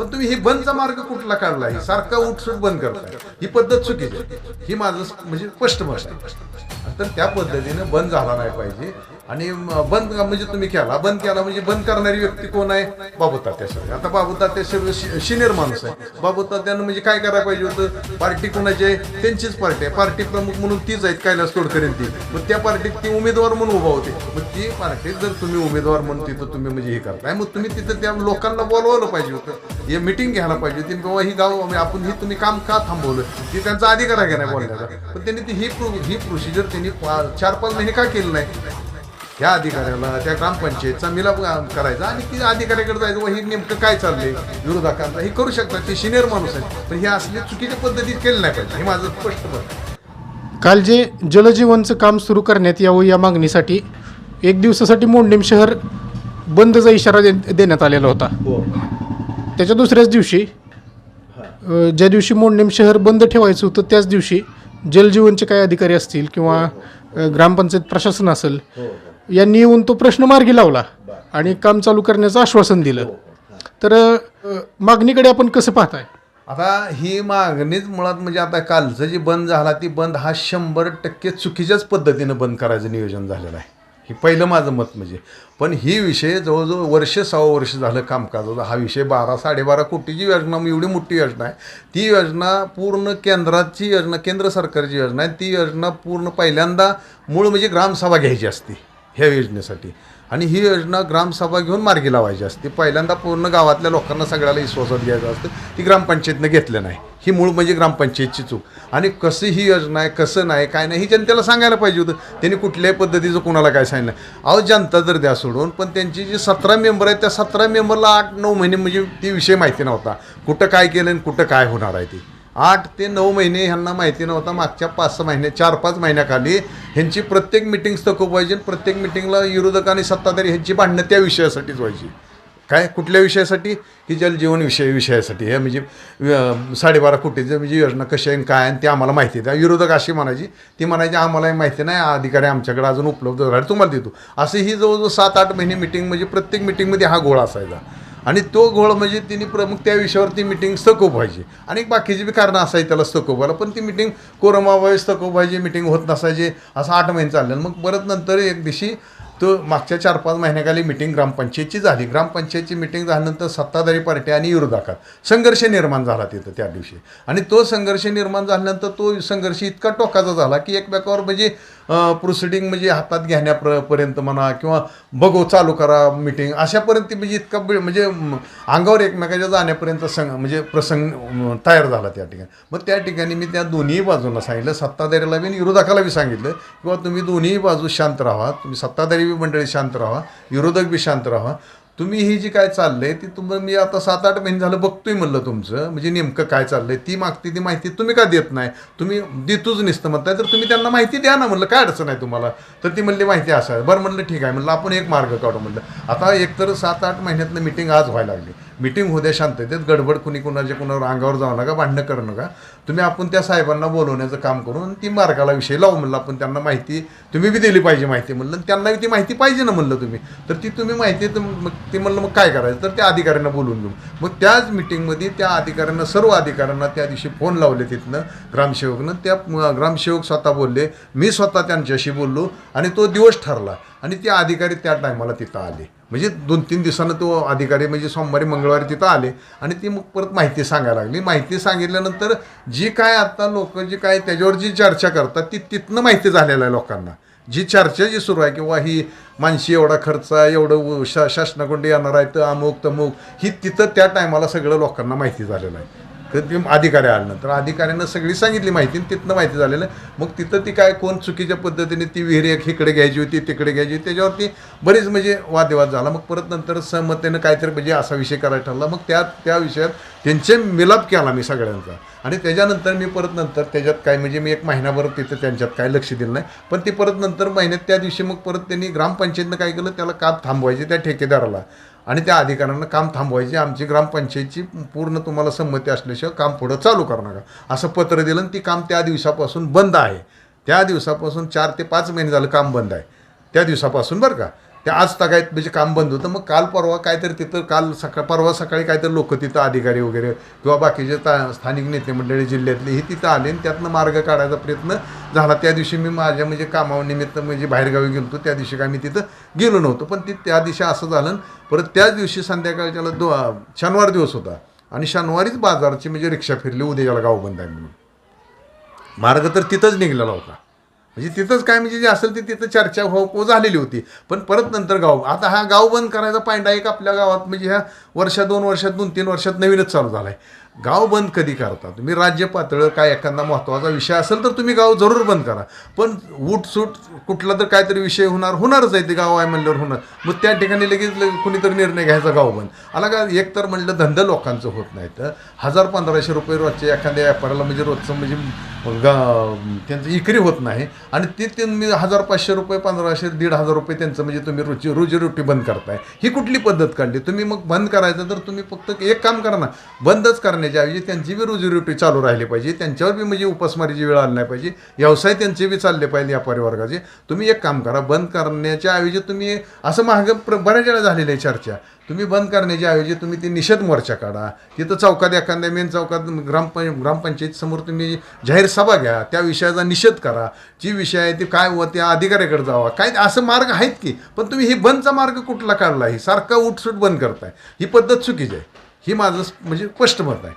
पण तुम्ही हे बंदचा मार्ग कुठला काढला? ही सारखा उठसूट बंद करताय. ही पद्धत चुकीची ही माझं म्हणजे स्पष्ट मत आहे. तर त्या पद्धतीने बंद झाला नाही पाहिजे. आणि बंद म्हणजे तुम्ही केला. बंद केला म्हणजे बंद करणारी व्यक्ती कोण आहे? बाबू तात्या आता बाबू तात्या सिनियर माणूस आहे. बाबू तात्यानं म्हणजे काय करायला पाहिजे होतं? पार्टी कोणाची आहे? त्यांचीच पार्टी आहे. पार्टी प्रमुख म्हणून तीच आहेत कैलास तोडकरेन ती. मग त्या पार्टीत ती उमेदवार म्हणून उभा होते. मग ती पार्टी जर तुम्ही उमेदवार म्हणून तिथं तुम्ही म्हणजे हे करताय मग तुम्ही तिथं त्या लोकांना बोलवलं पाहिजे होतं. हे मिटिंग घ्यायला पाहिजे होती. बाबा ही गाव म्हणजे आपण ही तुम्ही काम का थांबवलं? ती त्यांचा अधिकार आहे का नाही बोलण्याचा पण त्यांनी ती ही प्रो- ही प्रोसिजर त्यांनी पा- चार पाच महिने का केलं नाही? ह्या अधिकाऱ्याला त्या ग्रामपंचायतचा मिलाप करायचा आणि ती अधिकाऱ्याकडे जायचं व हे नेमकं काय चाललंय विरोधकांचा हे करू शकतात ते सिनियर माणूस आहे पण हे असले चुकीच्या पद्धतीत केलं नाही पाहिजे हे माझं स्पष्ट मत. काल जे जलजीवनचं काम सुरू करण्यात यावं या मागणीसाठी एक दिवसासाठी मोंडेम शहर बंदचा इशारा दे देण्यात आलेला होता. त्याच्या दुसऱ्याच दिवशी ज्या दिवशी मोंडेम शहर बंद ठेवायचं होतं त्याच दिवशी जलजीवनचे काही अधिकारी असतील किंवा अ, ग्रामपंचायत प्रशासन असेल यांनी येऊन तो प्रश्न मार्गी लावला आणि काम चालू करण्याचं आश्वासन दिलं. तर अ, मागणीकडे आपण कसं पाहताय? आता ही मागणीच मुळात म्हणजे आता कालचं जी बंद झाला ती बंद हा शंभर टक्के चुकीच्याच पद्धतीनं बंद करायचं नियोजन झालेलं आहे. हे पहिलं माझं मत म्हणजे. पण ही विषय जवळजवळ वर्ष सहा वर्ष झालं कामकाजाचा. हा विषय बारा साडेबारा कोटीची योजना मग एवढी मोठी योजना आहे. ती योजना पूर्ण केंद्राची योजना केंद्र सरकारची योजना आहे. ती योजना पूर्ण पहिल्यांदा मूळ म्हणजे ग्रामसभा घ्यायची असते. ह्या योजनेसाठी. आणि ही योजना ग्रामसभा घेऊन मार्गी लावायची असते. पहिल्यांदा पूर्ण गावातल्या लोकांना सगळ्याला विश्वासात घ्यायचं असतं. ती ग्रामपंचायतनं घेतलं नाही. ही मूळ म्हणजे ग्रामपंचायतची चूक. आणि कसं ही योजना आहे कसं नाही काय नाही ही जनतेला सांगायला पाहिजे होतं. त्यांनी कुठल्याही पद्धतीचं कुणाला काय सांगितलं अहो जनता तर द्या सोडून पण त्यांची जी सतरा मेंबर आहेत त्या सतरा मेंबरला आठ नऊ महिने म्हणजे ती विषय माहिती नव्हता. कुठं काय केलं आणि कुठं काय होणार आहे ती. आठ ते नऊ महिने ह्यांना माहिती नव्हता. मागच्या पाच सहा महिने चार पाच महिन्याखाली ह्यांची प्रत्येक मिटिंग खूप व्हायची प्रत्येक मिटिंगला विरोधक आणि सत्ताधारी ह्यांची भांडणं त्या विषयासाठीच व्हायची. काय? कुठल्या विषयासाठी? की जलजीवन विषय विषयासाठी. हे म्हणजे साडेबारा कोटीचं म्हणजे योजना कशी आहे काय आणि ते आम्हाला माहिती आहे. त्या विरोधक अशी म्हणायची ती म्हणायची आम्हालाही माहिती नाही. अधिकारी आमच्याकडे अजून उपलब्ध झाला. तुम्हाला देतो. असं ही जवळजवळ सात आठ महिने मिटिंग म्हणजे प्रत्येक मिटिंगमध्ये हा गोळा असायचा. आणि तो घोळ म्हणजे तिने प्रमुख त्या विषयावरती मिटिंग स्तकोप व्हायची आणि बाकीची बी कारणं असायची त्याला स्तकोप व्हायला पण ती मिटिंग कोरोनामुळे स्तकोप व्हायची मिटिंग होत नसायची असं आठ महिने चाललं. मग परत नंतर एक दिवशी तो मागच्या चार पाच महिन्याखाली मिटिंग ग्रामपंचायतची झाली. ग्रामपंचायतची मिटिंग झाल्यानंतर सत्ताधारी पार्टी आणि विरोधाकात संघर्ष निर्माण झाला तिथं त्या दिवशी. आणि तो संघर्ष निर्माण झाल्यानंतर तो संघर्ष इतका टोकाचा झाला की एकमेकावर म्हणजे प्रोसिडिंग म्हणजे हातात घेण्यापर्यंत म्हणा किंवा बघू चालू करा मिटिंग अशापर्यंत म्हणजे इतका म्हणजे अंगावर एकमेकाच्या जाण्यापर्यंत संग म्हणजे प्रसंग तयार झाला त्या ठिकाणी. मग त्या ठिकाणी मी त्या दोन्ही बाजूंना सांगितलं. सत्ताधारीला बी विरोधकाला बी सांगितलं किंवा तुम्ही दोन्ही बाजू शांत राहा. तुम्ही सत्ताधारी बी मंडळी शांत राहा. विरोधक बी शांत राहा. तुम्ही ही जी काय चाललंय ती तुम मी आता सात आठ महिने झालं बघतोय म्हणलं तुमचं. म्हणजे नेमकं काय चाललंय? ती मागते ती माहिती तुम्ही का देत नाही? तुम्ही देतोच नसतं म्हणताय तर तुम्ही त्यांना माहिती द्या ना म्हणलं. काय अडचण आहे तुम्हाला? तर ती म्हणली माहिती असावी बरं म्हणलं ठीक आहे. म्हणलं आपण एक मार्ग काढू. म्हणलं आता एकतर सात आठ महिन्यातनं मिटिंग आज व्हायला लागली. मिटिंग होऊ द्या शांततेत गडबड कुणी कुणाच्या कुणावर अंगावर जाऊ नका भांडणं करू नका. तुम्ही आपण त्या साहेबांना बोलवण्याचं काम करून ती मार्गाला विषय लावू म्हणलं. आपण त्यांना माहिती तुम्ही बी दिली पाहिजे माहिती म्हणलं. त्यांना ती माहिती पाहिजे ना म्हणलं तुम्ही. तर ती तुम्ही माहिती मग ते म्हणलं मग काय करायचं? तर त्या अधिकाऱ्यांना बोलवून घेऊ. मग त्याच मिटिंगमध्ये त्या अधिकाऱ्यांना सर्व अधिकाऱ्यांना त्या दिवशी फोन लावले तिथनं ग्रामसेवकनं. त्या ग्रामसेवक स्वतः बोलले मी स्वतः त्यांच्याशी बोललो आणि तो दिवस ठरला. आणि ते अधिकारी त्या टायमाला तिथं आले. म्हणजे दोन तीन दिवसानं तो अधिकारी म्हणजे सोमवारी मंगळवारी तिथं आले. आणि ती मग परत माहिती सांगायला लागली. माहिती सांगितल्यानंतर जी जी काय आता लोक जी काय त्याच्यावर जी चर्चा करतात ती तिथनं माहिती झालेलं आहे लोकांना. जी चर्चा जी सुरू आहे किंवा ही माणशी एवढा खर्च आहे एवढं शा शासनाकडून येणार आहे तर अमुक तमुक ही तिथं त्या टायमाला सगळं लोकांना माहिती झालेलं आहे. ती अधिकारी आल्यानंतर अधिकाऱ्यांना सगळी सांगितली माहिती आणि तिथनं माहिती झालेलं. आहे मग तिथं ती काय कोण चुकीच्या पद्धतीने ती विहीर एक इकडे घ्यायची होती तिकडे घ्यायची होती त्याच्यावरती बरेच म्हणजे वादविवाद झाला. मग परत नंतर सहमतेनं काहीतरी म्हणजे असा विषय करायला ठरला. मग त्या त्या विषयात त्यांचे मिलाप केला मी सगळ्यांचा. आणि त्याच्यानंतर मी परत नंतर त्याच्यात काय म्हणजे मी एक महिनाभर तिथं त्यांच्यात काय लक्ष दिलं नाही. पण ती परत नंतर महिन्यात त्या दिवशी मग परत त्यांनी ग्रामपंचायतनं काय केलं त्याला काप थांबवायचे त्या ठेकेदाराला. आणि त्या अधिकाऱ्यांना काम थांबवायचे. आमची ग्रामपंचायतची पूर्ण तुम्हाला संमती असल्याशिवाय काम पुढं चालू करू नका. असं पत्र दिलं आणि ती काम त्या दिवसापासून बंद आहे. त्या दिवसापासून चार ते पाच महिने झालं काम बंद आहे. त्या दिवसापासून बरं का. ते आज तगायत म्हणजे काम बंद होतं. मग काल परवा काहीतरी तिथं काल सकाळ परवा सकाळी काहीतरी लोक तिथं अधिकारी वगैरे किंवा बाकीचे ता स्थानिक नेते मंडळी जिल्ह्यातली ही तिथं आले आणि त्यातनं मार्ग काढायचा प्रयत्न झाला. त्या दिवशी मी माझ्या म्हणजे कामानिमित्त म्हणजे बाहेरगावी गेलो होतो त्या दिवशी काय मी तिथं गेलो नव्हतो. पण ती त्या दिवशी असं झालं परत त्याच दिवशी संध्याकाळच्याला दो शनिवार दिवस होता. आणि शनिवारीच बाजारची म्हणजे रिक्षा फिरली उद्याला गाव बंद आहे म्हणून. मार्ग तर तिथंच निघलेला होता. म्हणजे तिथंच काय म्हणजे जे असेल ते तिथं चर्चा हो-, हो झालेली होती. पण परत नंतर गाव आता हा गाव बंद करायचा पायंडा एक आपल्या गावात म्हणजे ह्या वर्षात दोन वर्षात दोन तीन वर्षात नवीनच चालू झाला आहे गाव बंद कधी करता? तुम्ही राज्य पातळीवर काय एखादा महत्त्वाचा विषय असेल तर तुम्ही गाव जरूर बंद करा. पण उठसूट कुठला तर काहीतरी विषय होणार होणारच आहे ते गाव आहे म्हणल्यावर होणार. मग त्या ठिकाणी लगेच लगे कुणीतरी निर्णय घ्यायचा गाव बंद. आला का एक तर म्हणलं धंदा लोकांचं होत नाही तर हजार पंधराशे रुपये रोजचे एखाद्या व्यापाऱ्याला म्हणजे रोजचं म्हणजे गा त्यांचं इकरी होत नाही. आणि ते तुम्ही हजार पाचशे रुपये पंधराशे दीड हजार रुपये त्यांचं म्हणजे तुम्ही रोजी रोजीरोटी बंद करताय. ही कुठली पद्धत काढली? तुम्ही मग बंद करायचं तर तुम्ही फक्त एक काम करा ना. बंदच करण्याच्या ऐवजी त्यांची बी रोजीरोटी चालू राहिली पाहिजे. त्यांच्यावर बी म्हणजे उपासमारीची वेळ आली नाही पाहिजे. व्यवसाय त्यांचे बी चालले पाहिजे व्यापारी वर्गाचे तुम्ही एक काम करा बंद करण्याच्या ऐवजी तुम्ही असं महाग प्र बऱ्याच वेळा झालेली आहे चर्चा. तुम्ही बंद करण्याच्या ऐवजी तुम्ही ते निषेध मोर्चा काढा. तिथं चौकात एखाद्या मेन चौकात ग्रामपं ग्रामपंचायत समोर तुम्ही जाहीर सभा घ्या. त्या विषयाचा निषेध करा. जी विषय आहे ती काय व त्या अधिकाऱ्याकडे जावा. काय असं मार्ग आहेत की? पण तुम्ही ही बंदचा मार्ग कुठला काढला? आहे सारखा उठसूट बंद करताय. ही पद्धत चुकीची आहे. ही माझं म्हणजे स्पष्ट मत आहे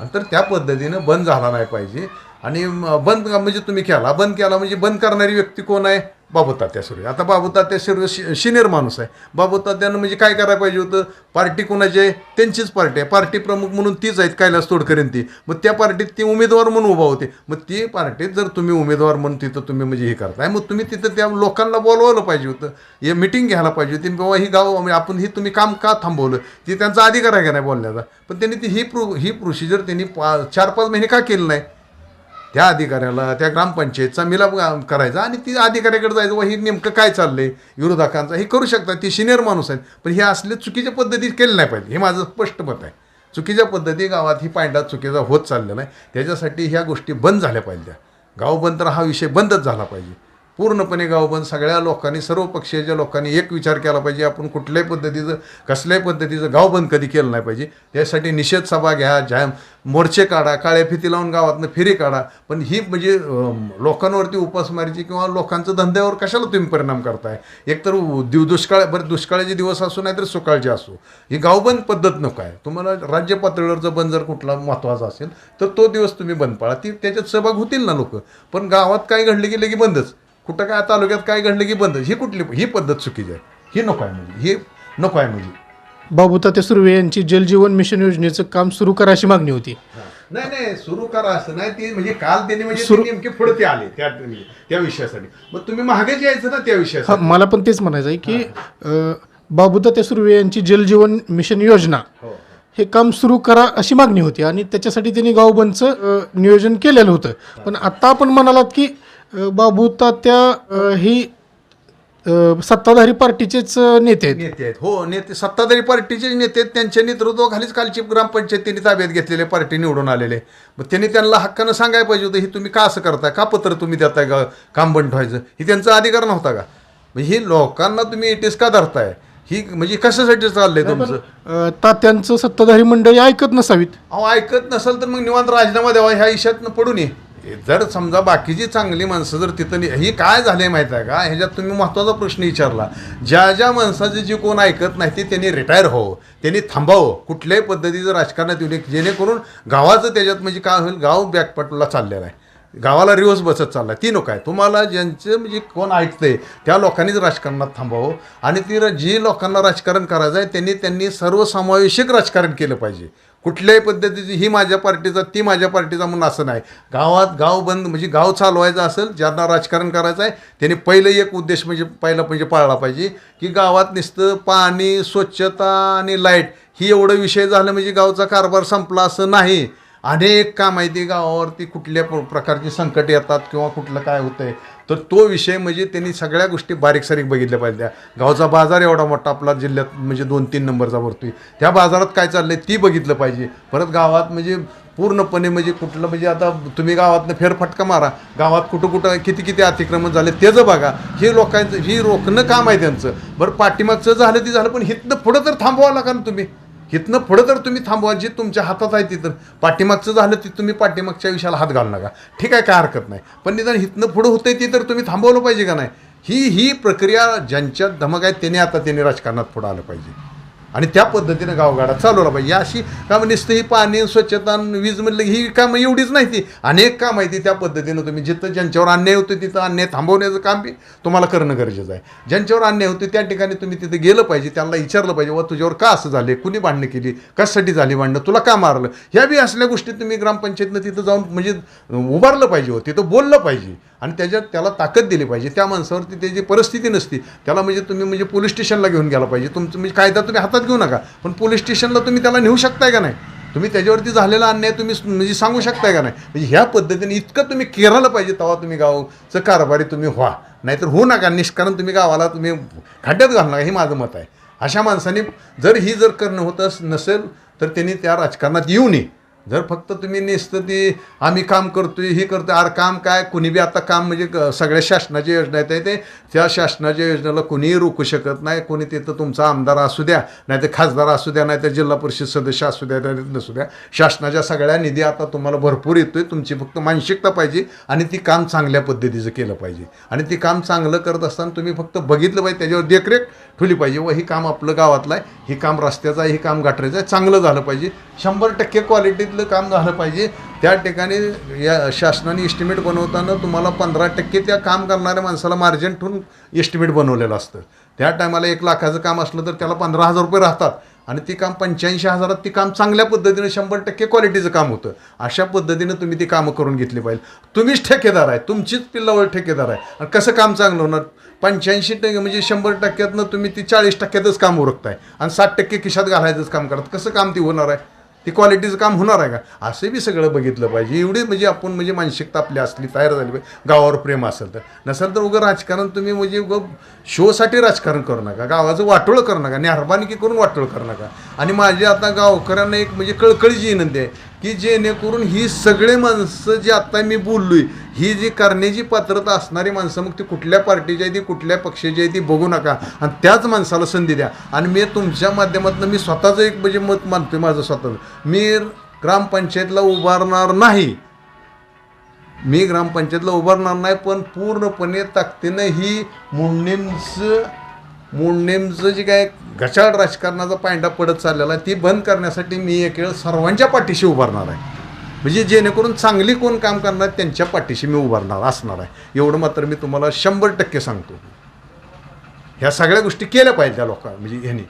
आणि तर त्या पद्धतीनं बंद झाला नाही पाहिजे. आणि बंद म्हणजे तुम्ही केला बंद केला म्हणजे बंद करणारी व्यक्ती कोण आहे? बाबू तात्या सुर्वे. आता बाबू तात्या सुर्वे शि शिनियर माणूस आहे. बाबू तात्यानं म्हणजे काय करायला पाहिजे होतं? पार्टी कोणाची आहे? त्यांचीच पार्टी आहे. पार्टी प्रमुख म्हणून तीच आहेत कैलास तोडकरेन ती. मग त्या पार्टीत ती उमेदवार म्हणून उभा होते. मग ती पार्टीत जर तुम्ही उमेदवार म्हणून तिथं तुम्ही म्हणजे हे करताय मग तुम्ही तिथं त्या लोकांना बोलवलं पाहिजे होतं. हे मिटिंग घ्यायला पाहिजे होती. बाबा ही गाव म्हणजे आपण ही तुम्ही काम का थांबवलं? ती त्यांचा अधिकार आहे का नाही बोलण्याचा? पण त्यांनी ती ही प्रो ही प्रोसिजर त्यांनी पा चार पाच महिने का केलं नाही? त्या अधिकाऱ्याला त्या ग्रामपंचायतचा मिलाप करायचा आणि ती अधिकाऱ्याकडे जायचं व हे नेमकं काय चाललंय? विरोधकांचा हे करू शकतात ती सिनियर माणूस आहेत पण हे असले चुकीच्या पद्धतीत केलं नाही पाहिजे. हे माझं स्पष्ट मत आहे. चुकीच्या पद्धती गावात ही पांडा चुकीचा होत चाललेला आहे. त्याच्यासाठी ह्या गोष्टी बंद झाल्या पाहिजे गाव बंद तर हा विषय बंदच झाला पाहिजे. पूर्णपणे गाव बंद सगळ्या लोकांनी सर्व पक्षीयच्या लोकांनी एक विचार केला पाहिजे. आपण कुठल्याही पद्धतीचं कसल्याही पद्धतीचं गाव बंद कधी केलं नाही पाहिजे. त्यासाठी निषेध सभा घ्या जॅम मोर्चे काढा काळ्या फिती लावून गावातनं फेरी काढा. पण ही म्हणजे लोकांवरती उपासमारीची किंवा लोकांचं धंद्यावर कशाला तुम्ही परिणाम करताय? एकतर दिव दुष्काळ बरं दुष्काळाचे दिवस असो नाहीतर सुकाळचे असो. ही गावबंद पद्धत नको आहे. तुम्हाला राज्य पातळीवर जर बंद जर कुठला महत्त्वाचा असेल तर तो दिवस तुम्ही बंद पाळा. ती त्याच्यात सहभाग होतील ना लोक. पण गावात काय घडले की लगे बंदच. कुठं काय तालुक्यात काय घडलं की बंद? ही कुठली ही पद्धत चुकीची आहे. ही नको आहे म्हणजे. ही नको आहे म्हणजे. बाबू तात्या सुर्वे यांची जलजीवन मिशन योजनेचं काम सुरू करा अशी मागणी होती. नाही नाही सुरू करा असं नाही. ते म्हणजे काल त्यांनी म्हणजे सुरू- ते नेमके पुढे ते आले त्या त्या विषयासाठी. मग तुम्ही मागेच यायचं ना त्या हा विषयासाठी मला पण तेच म्हणायचं आहे की अं, बाबू तात्या सुर्वे यांची जलजीवन मिशन योजना हो हे. काम सुरू करा अशी मागणी होती आणि त्याच्यासाठी त्यांनी गावबंदचं अ, नियोजन केलेलं होतं. पण आता आपण म्हणालात की बाबू तात्या ही सत्ताधारी पार्टीचेच नेते आहेत. नेते आहेत. हो नेते सत्ताधारी पार्टीचे नेते आहेत. त्यांच्या नेतृत्वाखालीच कालची ग्रामपंचायत त्यांनी ताब्यात घेतलेले पार्टी निवडून आलेले मग त्यांनी त्यांना हक्कानं सांगायला पाहिजे होतं ही तुम्ही का असं करताय? का पत्र तुम्ही देताय? का काम बंद ठेवायचं ही त्यांचा अधिकार नव्हता का? म्हणजे ही लोकांना तुम्ही इटीस का धरताय. ही म्हणजे कशासाठी चाललंय तुमचं? तात्यांचं सत्ताधारी मंडळी ऐकत नसावीत. अहो ऐकत नसेल तर मग निवांत राजीनामा द्यावा. ह्या इशातनं पडू नये जर समजा बाकीची चांगली माणसं जर तिथं ही काय झाले माहीत आहे का? ह्याच्यात तुम्ही महत्त्वाचा प्रश्न विचारला. ज्या ज्या माणसाचे जे कोण ऐकत नाही ते त्यांनी रिटायर हो. त्यांनी थांबावं. कुठल्याही पद्धतीचं राजकारणात येऊ नये जेणेकरून गावाचं त्याच्यात म्हणजे काय होईल? गाव बॅकपटला चाललेलं आहे. गावाला रिवर्स बसत चालला ती नको आहे तुम्हाला ज्यांचं म्हणजे कोण ऐकतंय त्या लोकांनीच राजकारणात थांबावं. आणि ती र- जी लोकांना राजकारण करायचं आहे त्यांनी त्यांनी सर्वसमावेशक राजकारण केलं पाहिजे. कुठल्याही पद्धतीची ही माझ्या पार्टीचा ती माझ्या पार्टीचा म्हणून असं नाही. गावात गाव बंद म्हणजे गाव चालवायचं असेल ज्यांना राजकारण करायचं आहे त्यांनी पहिलं एक उद्देश म्हणजे पहिला म्हणजे पाळला पाहिजे की गावात नुसतं पाणी स्वच्छता आणि लाइट ही एवढं विषय झालं म्हणजे गावचा कारभार संपला असं नाही. अनेक काम आहे ते गावावरती कुठल्या प्रकारची संकट येतात किंवा कुठलं काय होतं आहे तर तो विषय म्हणजे त्यांनी सगळ्या गोष्टी बारीक सारीक बघितल्या पाहिजे. त्या गावचा बाजार एवढा मोठा आपला जिल्ह्यात म्हणजे दोन तीन नंबरचा भरतोय. त्या बाजारात काय चाललंय ती बघितलं पाहिजे. परत गावात म्हणजे पूर्णपणे म्हणजे कुठलं म्हणजे आता तुम्ही गावातनं फेरफटका मारा. गावात कुठं कुठं किती किती अतिक्रमण झाले त्याचं बघा. हे लोकांचं ही रोखणं काम आहे त्यांचं. बरं पाठीमागचं झालं ते झालं पण हिथनं पुढं तर थांबवा लागा ना तुम्ही. इथनं पुढं तर तुम्ही थांबवा जे तुमच्या हातात आहे तिथं पाठीमागचं झालं ते तुम्ही पाठीमागच्या विषयाला हात घालू नका. ठीक आहे काय हरकत नाही. पण निदान हिथनं पुढं होतंय ते तर तुम्ही थांबवलं पाहिजे का नाही? ही ही प्रक्रिया ज्यांच्यात धमक आहे त्याने आता त्याने राजकारणात पुढं आलं पाहिजे. आणि त्या पद्धतीनं गावगाडा चालवला पाहिजे. अशी कामं नुसतं ही पाणी स्वच्छता वीज म्हणलं ही कामं एवढीच नाही ती. अनेक काम आहे ती त्या पद्धतीनं तुम्ही जिथं ज्यांच्यावर अन्याय होतो तिथं अन्याय थांबवण्याचं काम बी तुम्हाला करणं गरजेचं आहे. ज्यांच्यावर अन्याय होतो त्या ठिकाणी तुम्ही तिथं गेलं पाहिजे त्यांना विचारलं पाहिजे व तुझ्यावर का असं झाले कुणी भांडणं केली? कशासाठी झाली भांडणं? तुला का मारलं? ह्या बी असल्या गोष्टी तुम्ही ग्रामपंचायतनं तिथं जाऊन म्हणजे उभारलं पाहिजे हो तिथं बोललं पाहिजे. आणि त्याच्यात त्याला ताकद दिली पाहिजे. त्या माणसावरती त्याची परिस्थिती नसती त्याला म्हणजे तुम्ही म्हणजे पोलीस स्टेशनला घेऊन गेला पाहिजे. तुमचं म्हणजे कायदा तुम्ही हातात घेऊ नका पण पोलीस स्टेशनला तुम्ही त्याला नेऊ शकताय का नाही? तुम्ही त्याच्यावरती झालेला अन्याय तुम्ही म्हणजे सांगू शकताय का नाही? म्हणजे ह्या पद्धतीने इतकं तुम्ही केरायला पाहिजे तेव्हा तुम्ही गावचं कारभारी तुम्ही व्हा. नाहीतर होऊ नका निष्कारण तुम्ही गावाला तुम्ही खड्ड्यात घालणार नका हे माझं मत आहे. अशा माणसाने जर ही जर करणं होत नसेल तर त्यांनी त्या राजकारणात येऊ नये. जर फक्त तुम्ही नेसतं ती आम्ही काम करतोय हे करतोय अरे काम काय? कुणी बी आता काम म्हणजे क- सगळ्या शासनाच्या योजना आहेत ते त्या शासनाच्या योजनेला कुणीही रोखू शकत नाही. कोणी तिथं तुमचा आमदार असू द्या नाही तर खासदार असू द्या नाही तर जिल्हा परिषद सदस्य असू द्या नाही नसू द्या. शासनाच्या सगळ्या निधी आता तुम्हाला भरपूर येतोय. तुमची फक्त मानसिकता पाहिजे आणि ती काम चांगल्या पद्धतीचं केलं पाहिजे. आणि ती काम चांगलं करत असताना तुम्ही फक्त बघितलं पाहिजे त्याच्यावर देखरेख ठेवली पाहिजे. व ही काम आपलं गावातलं आहे हे काम रस्त्याचं आहे हे काम गाठरायचं आहे चांगलं झालं पाहिजे. शंभर टक्के क्वालिटीत क्वालिटीतलं काम झालं पाहिजे त्या ठिकाणी या शासनाने इस्टिमेट बनवताना तुम्हाला पंधरा टक्के त्या काम करणाऱ्या माणसाला मार्जिन ठेवून इस्टिमेट बनवलेलं असतं. त्या टायमाला एक लाखाचं काम असलं तर त्याला पंधरा हजार रुपये राहतात. आणि ती काम पंच्याऐंशी हजारात ती काम चांगल्या पद्धतीनं शंभर टक्के क्वालिटीचं काम होतं. अशा पद्धतीनं तुम्ही ती कामं करून घेतली पाहिजे. तुम्हीच ठेकेदार आहे तुमचीच पिल्लावळ ठेकेदार आहे. आणि कसं काम चांगलं होणार? पंच्याऐंशी टक्के म्हणजे शंभर टक्क्यातनं तुम्ही ती चाळीस टक्क्यातच काम उरकताय. आणि साठ टक्के खिशात घालायचंच काम करत कसं काम ती होणार आहे? ती क्वालिटीचं काम होणार आहे का? असं बी सगळं बघितलं पाहिजे. एवढी म्हणजे आपण म्हणजे मानसिकता आपली असली तयार झाली पाहिजे. गावावर प्रेम असेल तर. नसेल तर उगं राजकारण तुम्ही म्हणजे उगं शोसाठी राजकारण करू नका. गावाचं वाटोळं करू नका. नेहरबानकी करून वाटोळं करू नका. आणि माझी आता गावकऱ्यांना एक म्हणजे कळकळीची विनंती आहे. की जेणेकरून ही सगळे माणसं जी आत्ता मी बोललोय ही जी करण्याची पात्रता असणारी माणसं मग ती कुठल्या पार्टीची आहे ती कुठल्या पक्षाची आहे ती बघू नका. आणि त्याच माणसाला संधी द्या. आणि मी तुमच्या माध्यमातून मी स्वतःचं एक म्हणजे मत मानतोय माझं स्वतःचं. मी ग्रामपंचायतला उभारणार नाही. मी ग्रामपंचायतला उभारणार नाही पण पूर्णपणे ताकदीनं ही मुंडेंचं मुंडेंचं जे काय घशाड राजकारणाचा पायंडा पडत चाललेला आहे ती बंद करण्यासाठी मी एक वेळ सर्वांच्या पाठीशी उभारणार आहे. म्हणजे जेणेकरून चांगली कोण काम करणार त्यांच्या पाठीशी मी उभारणार असणार आहे. एवढं मात्र मी तुम्हाला शंभर टक्के सांगतो. ह्या सगळ्या गोष्टी केल्या पाहिजे त्या लोकांना म्हणजे ह्यांनी.